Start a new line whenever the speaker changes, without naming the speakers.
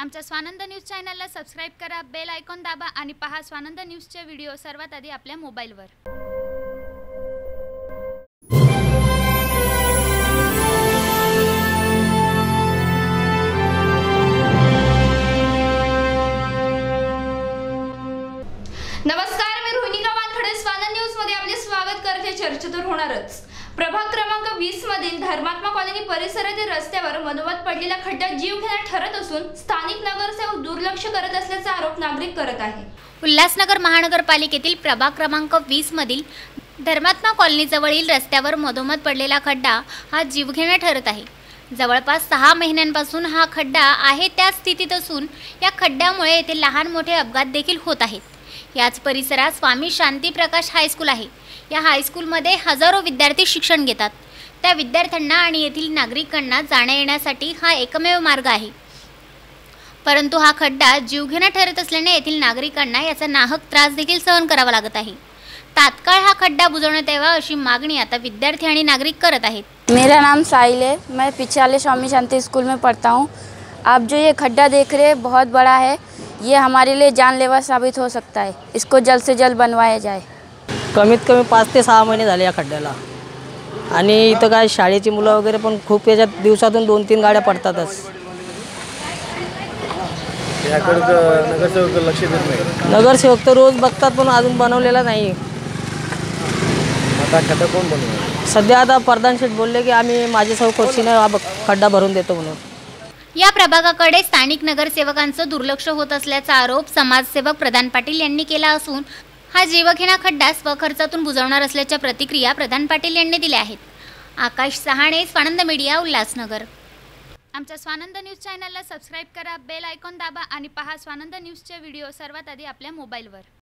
आमच्या स्वानंद न्यूज चॅनलला सबस्क्राईब करा बेल आयकॉन दाबा आणि पहा स्वानंद न्यूजचे व्हिडिओ सर्वात आधी आपल्या मोबाईलवर. नमस्कार मी रोहिणी वानखडे स्वानंद न्यूजमध्ये आपले स्वागत करते. चर्चा तर होणारच. प्रभाग क्रमांक वीस मधील धर्मात्मा कॉलनी परिसरातील रस्त्यावर मधोमध पडलेला खड्डा जीव घेणार ठरत असून स्थानिक नगरसेवक दुर्लक्ष करत असल्याचा आरोप नागरिक करत आहे उल्हासनगर महानगरपालिकेतील प्रभाग क्रमांक वीस मधील धर्मात्मा कॉलनीजवळील रस्त्यावर मधोमध पडलेला खड्डा हा जीवघेणा ठरत आहे. जवळपास सहा महिन्यांपासून हा खड्डा आहे त्या स्थितीत असून या खड्ड्यामुळे येथे लहान मोठे अपघात देखील होत आहेत. याच परिसरात स्वामी शांती प्रकाश हायस्कूल आहे. या हायस्कूलमध्ये हजारो विद्यार्थी शिक्षण घेतात. त्या विद्यार्थ्यांना आणि येथील नागरिकांना जाण्या येण्यासाठी हा एकमेव मार्ग आहे. परंतु हा खड्डा जीवघेणा ठरत असल्याने येथील नागरिकांना याचा नाहक त्रास देखील सहन करावा लागत आहे. तात्काळ हा खड्डा बुजवण्यात यावा अशी मागणी आता विद्यार्थी आणि नागरिक करत आहेत.
मेरा नाम साहिल है. मैं पिछाले स्वामी शांति स्कूल में पढ़ता हूँ। आप जो ये खड्डा देख रहे हैं बहुत बड़ा है। ये हमारे लिए जानलेवा साबित हो सकता है। इसको जल्द से जल्द बनवाया जाए।
कमीत कमी पाच ते सहा महिने झाले या खड्ड्याला। आणि इथं काय शाळेची मुलं वगैरे पण खूप याच्यात दिवसातून दोन तीन गाड्या पडतातच.
याकडे नगरसेवक लक्ष देत नाही.
नगरसेवक तर रोज बघतात पण अजून बनवलेला नाही.
आता खड्डा कोण बनवणार
सध्या आता प्रधान शेठ बोलले की आम्ही माझे सौ हा ब- खड्डा भरून देतो म्हणून.
या प्रभागाकडे स्थानिक नगरसेवकांचं दुर्लक्ष होत असल्याचा आरोप समाजसेवक प्रधान पाटील यांनी केला असून हा जीवघेणा खड्डा स्वखर्चातून बुजवणार असल्याच्या प्रतिक्रिया प्रधान पाटील यांनी दिल्या आहेत. आकाश सहाणे स्वानंद मीडिया उल्हासनगर. आमच्या स्वानंद न्यूज चॅनलला सबस्क्राईब करा बेल आयकॉन दाबा आणि पहा स्वानंद न्यूजचे व्हिडिओ सर्वात आधी आपल्या मोबाईलवर.